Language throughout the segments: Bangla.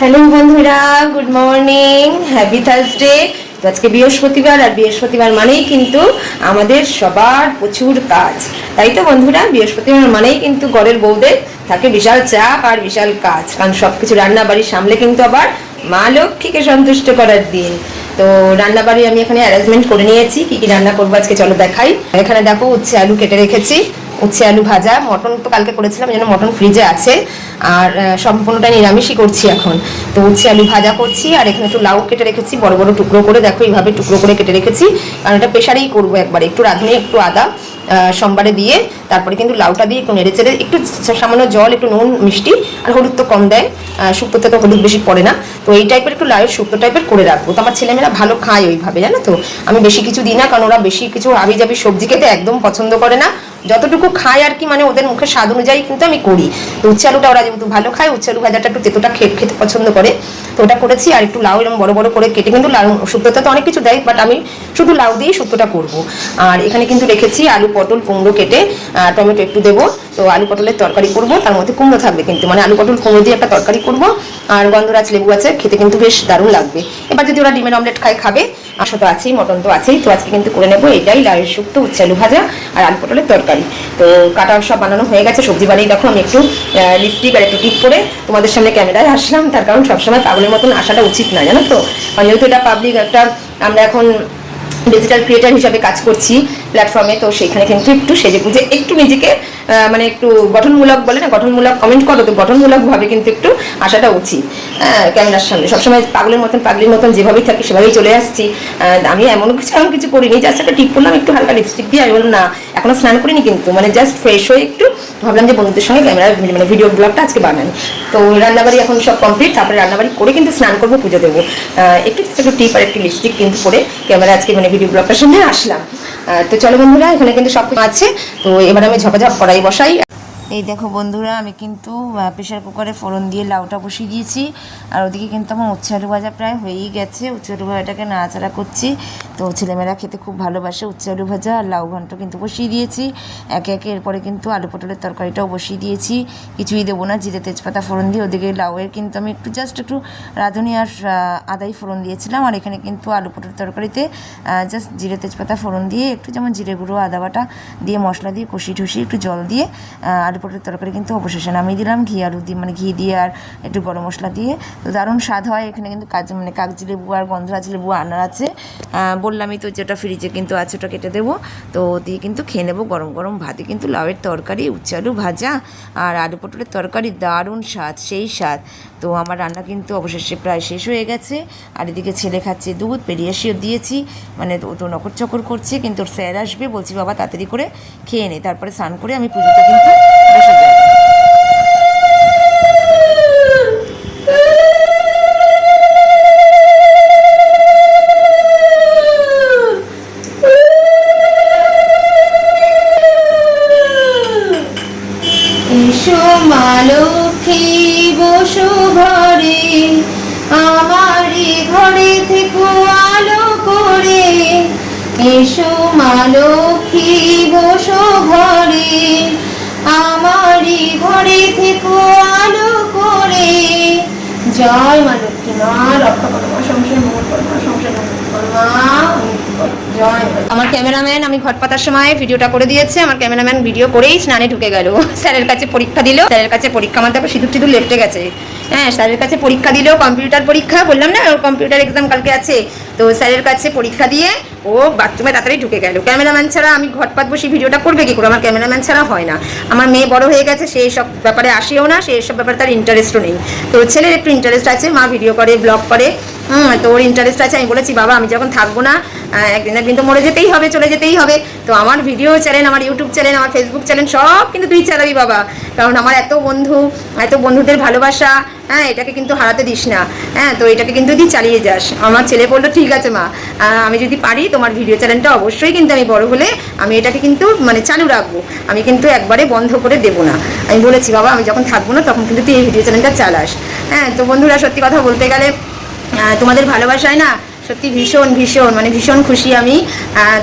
হ্যালো বন্ধুরা, গুড মর্নিং, হ্যাপি থার্সডে। আজকে বৃহস্পতিবার, আর বৃহস্পতিবার মানেই কিন্তু আমাদের সবার প্রচুর কাজ। তাই তো বন্ধুরা, বৃহস্পতিবার মানেই কিন্তু ঘরের বউদের থাকে বিশাল চাপ আর বিশাল কাজ। কারণ সব কিছু রান্না বাড়ি সামলে কিন্তু আবার মা লক্ষ্মীকে সন্তুষ্ট করার দিন। তো রান্না বাড়ি আমি এখানে অ্যারেঞ্জমেন্ট করে নিয়েছি, কি কি রান্না করব আজকে চলো দেখাই। এখানে দেখো উচ্ছে আলু কেটে রেখেছি। উচ্ছে আলু ভাজা। মটন তো কালকে করেছিলাম যেন মটন ফ্রিজে আছে। আর সম্পূর্ণটা নিরামিষই করছি এখন। তো উচ্ছে আলু ভাজা করছি, আর এখানে একটু লাউ কেটে রেখেছি, বড় বড় টুকরো করে। দেখো এইভাবে টুকরো করে কেটে রেখেছি। কারণ এটা প্রেশারেই করব একবার। একটু রাঁধুনি, একটু আদা সোমবারে দিয়ে তারপরে কিন্তু লাউটা দিয়ে একটু নেড়ে চেড়ে একটু সামান্য জল, একটু নুন, মিষ্টি আর হলুদ তো কম দেয়। শুক্তোতে তো হলুদ বেশি পড়ে না। তো এই টাইপের একটু লাউয়ের শুক্তো টাইপের করে রাখব। তো আমার ছেলেমেয়েরা ভালো খায় ওইভাবে, জানো তো? আমি বেশি কিছু দিই না, কারণ ওরা বেশি কিছু হাবি যাবি সবজি খেতে একদম পছন্দ করে না। যতটুকু খায় আর কি মানে ওদের মুখে স্বাদ অনুযায়ী কিন্তু আমি করি। তো উচ্ছে আলুটা ওরা যেহেতু ভালো খায়, উচ্ছে আলু ভাজাটা একটু তেতোটা খেতে খেতে পছন্দ করে। তো ওটা করেছি আর একটু লাউ এরকম বড় বড় করে কেটে কিন্তু লাউ শুক্তোতে তো অনেক কিছু দেয় বাট আমি শুধু লাউ দিয়েই শুক্তোটা করব। আর এখানে কিন্তু রেখেছি আলু, পটল, কুমড়ো কেটে টমেটো একটু দেবো। তো আলু পটলের তরকারি করব, তার মধ্যে কুমড়ো থাকবে কিন্তু মানে আলু পটল, কুমড়ো দিয়ে একটা তরকারি করব। আর গন্ধরাজ লেবু আছে, খেতে কিন্তু বেশ দারুণ লাগবে। এবার যদি ওরা ডিমের অমলেট খায়, খাবে। আসো তো আছেই, মটন তো আছেই, তো আজকে কিন্তু করে নেব এটাই লাউয়ের শুক্তো, উচ্ছে আলু ভাজা আর আলু পটলের তরকারি। তো কাটা সব বানানো হয়ে গেছে, সবজি বানিয়ে দেখো, আমি একটু লিপস্টিক আর একটু টিপ করে তোমাদের সামনে ক্যামেরায় আসলাম। তার কারণ সবসময় পাগলের মতন আসাটা উচিত না জানো তো? যেহেতু এটা পাবলিক একটা, আমরা এখন ডিজিটাল ক্রিয়েটার হিসাবে কাজ করছি প্ল্যাটফর্মে তো সেখানে কিন্তু একটু সেজে গুজে একটু নিজেকে মানে একটু গঠনমূলক বলে না, গঠনমূলক কমেন্ট করো, তো গঠনমূলকভাবে কিন্তু একটু আসাটা উচিত। ক্যামেরার সামনে সবসময় পাগলের মতন, পাগলির মতন যেভাবেই থাকি, সেভাবেই চলে আসছি। আমি এমন কিছু এমন কিছু করিনি জাস্ট একটা টিপ করলাম, একটু হালকা লিপস্টিক দিয়ে, আমি বললাম, না এখনও স্নান করিনি কিন্তু। মানে জাস্ট ফ্রেশ হয়ে একটু ভাবলাম যে বন্ধুদের সঙ্গে ক্যামেরা মানে ভিডিও ব্লগটা আজকে বানাই। তো রান্নাবাড়ি এখন সব কমপ্লিট তারপরে রান্নাবাড়ি করে কিন্তু স্নান করব, পুজো দেবো। একটু একটু টিপ আর একটু লিপস্টিক কিন্তু করে ক্যামেরা আজকে মানে ভিডিও ব্লগটার সামনে আসলাম। তো চলো বন্ধুরা, এখানে কিন্তু সব আছে। তো এবার আমি ঝপাঝপ কড়াই বসাই। এই দেখো বন্ধুরা, আমি কিন্তু প্রেশার কুকারে ফোড়ন দিয়ে লাউটা বসিয়ে দিয়েছি। আর ওদিকে কিন্তু আমার উচ্ছে আলু ভাজা প্রায় হয়েই গেছে। উচ্ছে আলু ভাজাটাকে নাড়াচাড়া করছি। তো ছেলেমেয়েরা খেতে খুব ভালোবাসে উচ্ছে আলু ভাজা আর লাউ ঘন্ট কিন্তু বসিয়ে দিয়েছি। একে একে এরপরে কিন্তু আলু পটলের তরকারিটাও বসিয়ে দিয়েছি। কিছুই দেবো না, জিরে তেজপাতা ফোড়ন দিয়ে ওদিকে লাউয়ের কিন্তু আমি একটু জাস্ট একটু রাঁধুনি আর আদাই ফোড়ন দিয়েছিলাম। আর এখানে কিন্তু আলু পটলের তরকারিতে জাস্ট জিরে তেজপাতা ফোড়ন দিয়ে একটু যেমন জিরে গুঁড়ো, আদা বাটা দিয়ে মশলা দিয়ে কষি টুসি একটু জল দিয়ে আলু পটলের তরকারি কিন্তু অবশেষে নামিয়ে দিলাম। ঘি, আলু দিয়ে মানে ঘি দিয়ে আর একটু গরম মশলা দিয়ে। তো দারুণ স্বাদ হয়। এখানে কিন্তু কাজ মানে কাগজি লেবু আর গন্ধরাজ লেবু আনার আছে। বললামই তো যেটা ফ্রিজে কিন্তু আছে ওটা কেটে দেবো। তো দিয়ে কিন্তু খেয়ে নেব গরম গরম ভাতে কিন্তু লাউয়ের তরকারি উচ্ছে আলু ভাজা আর আলু পটলের তরকারি দারুণ স্বাদ, সেই স্বাদ। তো আমার রান্না কিন্তু অবশেষে প্রায় শেষ হয়ে গেছে। আর এদিকে ছেলে খাচ্ছে দুধ পেরিয়াসিও দিয়েছি। মানে ও তো নকর চকর করছে, কিন্তু ওর স্যার আসবে, বলছি বাবা তাড়াতাড়ি করে খেয়ে নে। তারপরে স্নান করে আমি পুজোতে কিন্তু ঘরে, আমারই ঘরে আলো করে। জয় মা লক্ষ্মী মা রক্ষা করো সংসার মঙ্গল। আমার ক্যামেরাম্যান, আমি ঘট পাতার সময় ভিডিওটা করে দিয়েছে, আমার ক্যামেরাম্যান ভিডিও করেই স্নানে ঢুকে গেল। স্যারের কাছে পরীক্ষা দিল, স্যারের কাছে পরীক্ষা আমার তারপর সিঁদুর টিঁদুর লেপটে গেছে। হ্যাঁ স্যারের কাছে পরীক্ষা দিল, কম্পিউটার পরীক্ষা, বললাম না, কম্পিউটার এক্সাম কালকে আছে। তো স্যারের কাছে পরীক্ষা দিয়ে ও বাথরুমে তাড়াতাড়ি ঢুকে গেল। ক্যামেরাম্যান ছাড়া আমি ঘটপাত বসে ভিডিওটা করবে কি করে? আমার ক্যামেরাম্যান ছাড়া হয় না। আমার মেয়ে বড় হয়ে গেছে, সে সব ব্যাপারে আসেও না, সে সব ব্যাপারে তার ইন্টারেস্টও নেই। তো ছেলের একটু ইন্টারেস্ট আছে, মা ভিডিও করে ব্লগ করে। হুম, তো ওর ইন্টারেস্ট আছে, আমি বলেছি, বাবা, আমি যখন থাকব না একদিন একদিন তো মরে যেতেই হবে, চলে যেতেই হবে। তো আমার ভিডিও চ্যানেল আমার ইউটিউব চ্যানেল আমার ফেসবুক চ্যানেল সব কিন্তু তুই চালাবি বাবা। কারণ আমার এত বন্ধু, এত বন্ধুদের ভালোবাসা হ্যাঁ এটাকে কিন্তু হারাতে দিস না। হ্যাঁ তো এটাকে কিন্তু তুই চালিয়ে যাস। আমার ছেলে বলল, ঠিক আছে মা আমি যদি পারি তোমার ভিডিও চ্যানেলটা অবশ্যই কিন্তু আমি বড় হলে আমি এটাকে কিন্তু মানে চালু রাখব। আমি কিন্তু একবারে বন্ধ করে দেবো না। আমি বলেছি, বাবা, আমি যখন থাকব না তখন কিন্তু তুই এই ভিডিও চ্যানেলটা চালাস। হ্যাঁ তো বন্ধুরা সত্যি কথা বলতে গেলে তোমাদের ভালোবাসায় না সত্যি ভীষণ ভীষণ মানে ভীষণ খুশি আমি।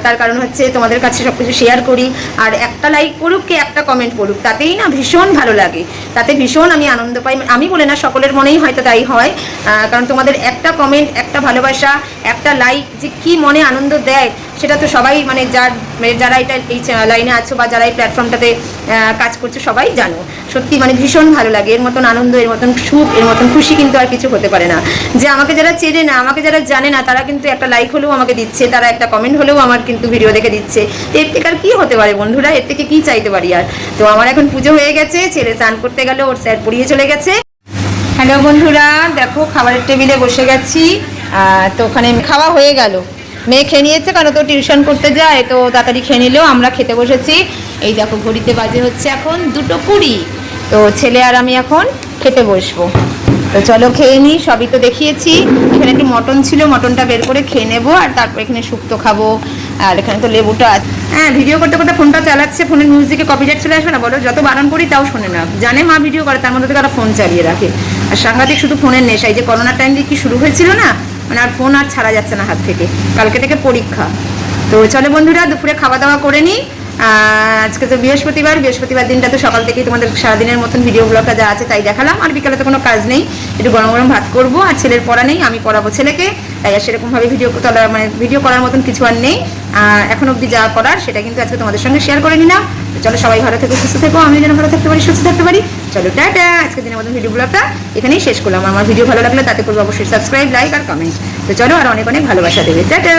তার কারণ হচ্ছে তোমাদের কাছে সব কিছু শেয়ার করি। আর একটা লাইক করুক কি একটা কমেন্ট করুক, তাতেই না ভীষণ ভালো লাগে। তাতে ভীষণ আমি আনন্দ পাই। আমি বলে না, সকলের মনেই হয়তো তাই হয়। কারণ তোমাদের একটা কমেন্ট একটা ভালোবাসা, একটা লাইক যে কি মনে আনন্দ দেয় সেটা তো সবাই মানে যার মানে যারা এটা এই লাইনে আছো বা যারা এই প্ল্যাটফর্মটাতে কাজ করছ সবাই জানো। সত্যি মানে ভীষণ ভালো লাগে। এর মতন আনন্দ, এর মতন সুখ, এর মতন খুশি কিন্তু আর কিছু হতে পারে না। যে আমাকে যারা চেনে না, আমাকে যারা জানে না, তারা কিন্তু একটা লাইক হলেও আমাকে দিচ্ছে, তারা একটা কমেন্ট হলেও আমার কিন্তু ভিডিও দেখে দিচ্ছে। তো এর থেকে আর কী হতে পারে বন্ধুরা? এর থেকে কী চাইতে পারি আর? তো আমার এখন পুজো হয়ে গেছে, ছেলে স্নান করতে গেল, ওর স্যার পড়িয়ে চলে গেছে। হ্যালো বন্ধুরা, দেখো খাবারের টেবিলে বসে গেছি। তো ওখানে খাওয়া হয়ে গেল। মেয়ে খেয়ে নিয়েছে, কারণ তো টিউশন করতে যায়, তো তাড়াতাড়ি খেয়ে নিলেও আমরা খেতে বসেছি। এই দেখো, ঘড়িতে বাজে হচ্ছে এখন দুটো কুড়ি। তো ছেলে আর আমি এখন খেতে বসবো। তো চলো খেয়ে নিই, সবই তো দেখিয়েছি। এখানে একটু মটন ছিল, মটনটা বের করে খেয়ে নেব, আর তারপর এখানে শুক্তো খাব। আর এখানে তো লেবুটা আছে। হ্যাঁ ভিডিও করতে করতে ফোনটা চালাচ্ছে ফোনের মিউজিকে কপিরাইট চলে আসবে না, বলো, যত বারণ করি তাও শোনে না। জানে মা ভিডিও করে, তার মধ্যে থেকে ফোন চালিয়ে রাখে। আর সাংঘাতিক শুধু ফোনের নেশাই যে করোনার টাইম দিয়ে কি শুরু হয়েছিল না মানে আর ফোন আর ছাড়া যাচ্ছে না হাত থেকে। কালকে থেকে পরীক্ষা। তো চলে বন্ধুরা, দুপুরে খাওয়া দাওয়া করে নিই। আজকে তো বৃহস্পতিবার বৃহস্পতিবার দিনটা তো সকাল থেকেই তোমাদের সারাদিনের মতন ভিডিও ব্লগটা যা আছে তাই দেখালাম। আর বিকালে তো কোনো কাজ নেই, একটু গরম গরম ভাত করব, আর ছেলের পড়া নেই, আমি পড়াবো ছেলেকে, তাই আর সেরকমভাবে ভিডিও তোলা মানে ভিডিও করার মতন কিছু আর নেই। এখন অবধি যা করার সেটা কিন্তু আজকে তোমাদের সঙ্গে শেয়ার করে নিলাম। চলো সবাই ভালো থেকো, সুস্থ থেকো আমি যেন ভালো থাকতে পারি, সুস্থ থাকতে পারি। চলো টাটা আজকে দিনের মতন ভিডিও ব্লগটা এখানেই শেষ করলাম। আমার ভিডিও ভালো লাগলে তাতে করব অবশ্যই সাবস্ক্রাইব লাইক আর কমেন্ট তো চলো আর অনেক অনেক ভালোবাসা দেবে। টাটা!